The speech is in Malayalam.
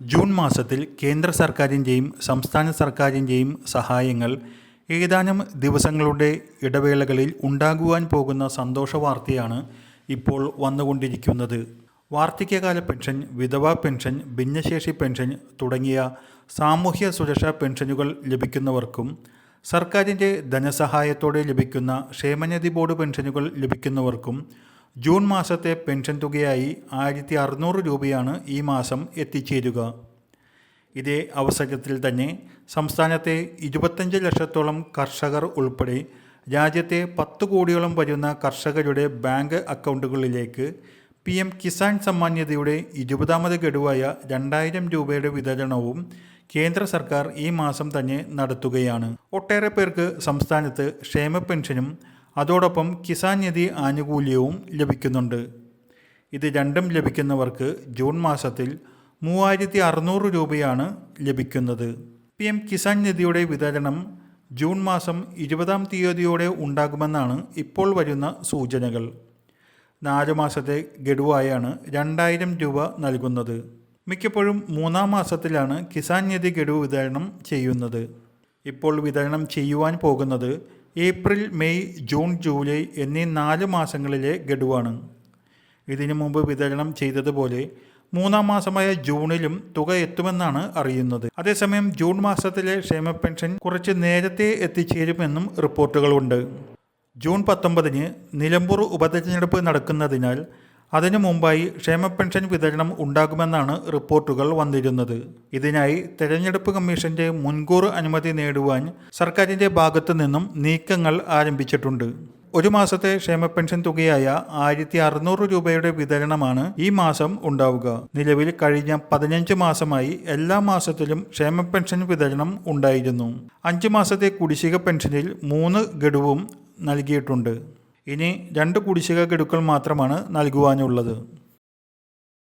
ജൂൺ മാസത്തിൽ കേന്ദ്ര സർക്കാരിന്റെയും സംസ്ഥാന സർക്കാരിന്റെയും സഹായങ്ങൾ ഏതാനും ദിവസങ്ങളുടെ ഇടവേളകളിൽ ഉണ്ടാകുവാൻ പോകുന്ന സന്തോഷ വാർത്തയാണ് ഇപ്പോൾ വന്നുകൊണ്ടിരിക്കുന്നത്. വാർദ്ധക്യകാല പെൻഷൻ വിധവാ പെൻഷൻ ഭിന്നശേഷി പെൻഷൻ തുടങ്ങിയ സാമൂഹ്യ സുരക്ഷാ പെൻഷനുകൾ ലഭിക്കുന്നവർക്കും സർക്കാരിന്റെ ധനസഹായത്തോടെ ലഭിക്കുന്ന ക്ഷേമനിധി ബോർഡ് പെൻഷനുകൾ ലഭിക്കുന്നവർക്കും ജൂൺ മാസത്തെ പെൻഷൻ തുകയായി ആയിരത്തി അറുന്നൂറ് രൂപയാണ് ഈ മാസം എത്തിച്ചേരുക. ഇതേ അവസരത്തിൽ തന്നെ സംസ്ഥാനത്തെ ഇരുപത്തഞ്ച് ലക്ഷത്തോളം കർഷകർ ഉൾപ്പെടെ രാജ്യത്തെ പത്ത് കോടിയോളം വരുന്ന കർഷകരുടെ ബാങ്ക് അക്കൗണ്ടുകളിലേക്ക് പി എം കിസാൻ സമ്മാൻ നിധിയുടെ ഇരുപതാമത് ഗഡുവായ രണ്ടായിരം രൂപയുടെ വിതരണവും കേന്ദ്ര സർക്കാർ ഈ മാസം തന്നെ നടത്തുകയാണ്. ഒട്ടേറെ പേർക്ക് സംസ്ഥാനത്ത് ക്ഷേമ പെൻഷനും അതോടൊപ്പം കിസാൻ നിധി ആനുകൂല്യവും ലഭിക്കുന്നുണ്ട്. ഇത് രണ്ടും ലഭിക്കുന്നവർക്ക് ജൂൺ മാസത്തിൽ മൂവായിരത്തി അറുന്നൂറ് രൂപയാണ് ലഭിക്കുന്നത്. പി എം കിസാൻ നിധിയുടെ വിതരണം ജൂൺ മാസം ഇരുപതാം തീയതിയോടെ ഉണ്ടാകുമെന്നാണ് ഇപ്പോൾ വരുന്ന സൂചനകൾ. നാല് മാസത്തെ ഗഡുവായാണ് രണ്ടായിരം രൂപ നൽകുന്നത്. മിക്കപ്പോഴും മൂന്നാം മാസത്തിലാണ് കിസാൻ നിധി ഗഡു വിതരണം ചെയ്യുന്നത്. ഇപ്പോൾ വിതരണം ചെയ്യുവാൻ പോകുന്നത് ഏപ്രിൽ മെയ് ജൂൺ ജൂലൈ എന്നീ നാല് മാസങ്ങളിലെ ഗഡുവാണ്. ഇതിനു മുമ്പ് വിതരണം ചെയ്തതുപോലെ മൂന്നാം മാസമായ ജൂണിലും തുക എത്തുമെന്നാണ് അറിയുന്നത്. അതേസമയം ജൂൺ മാസത്തിലെ ക്ഷേമ പെൻഷൻ കുറച്ച് നേരത്തെ എത്തിച്ചേരുമെന്നും റിപ്പോർട്ടുകളുണ്ട്. ജൂൺ പത്തൊമ്പതിന് നിലമ്പൂർ ഉപതെരഞ്ഞെടുപ്പ് നടക്കുന്നതിനാൽ അതിനു മുമ്പായി ക്ഷേമ പെൻഷൻ വിതരണം ഉണ്ടാകുമെന്നാണ് റിപ്പോർട്ടുകൾ വന്നിരുന്നത്. ഇതിനായി തെരഞ്ഞെടുപ്പ് കമ്മീഷന്റെ മുൻകൂർ അനുമതി നേടുവാൻ സർക്കാരിന്റെ ഭാഗത്തു നിന്നും നീക്കങ്ങൾ ആരംഭിച്ചിട്ടുണ്ട്. ഒരു മാസത്തെ ക്ഷേമ പെൻഷൻ തുകയായ ആയിരത്തി അറുന്നൂറ് രൂപയുടെ വിതരണമാണ് ഈ മാസം ഉണ്ടാവുക. നിലവിൽ കഴിഞ്ഞ പതിനഞ്ച് മാസമായി എല്ലാ മാസത്തിലും ക്ഷേമ പെൻഷൻ വിതരണം ഉണ്ടായിരുന്നു. അഞ്ച് മാസത്തെ കുടിശ്ശിക പെൻഷനിൽ മൂന്ന് ഗഡുവും നൽകിയിട്ടുണ്ട്. ഇനി രണ്ട് കുടിശ്ശിക ഗഡുക്കൾ മാത്രമാണ് നൽകുവാനുള്ളത്.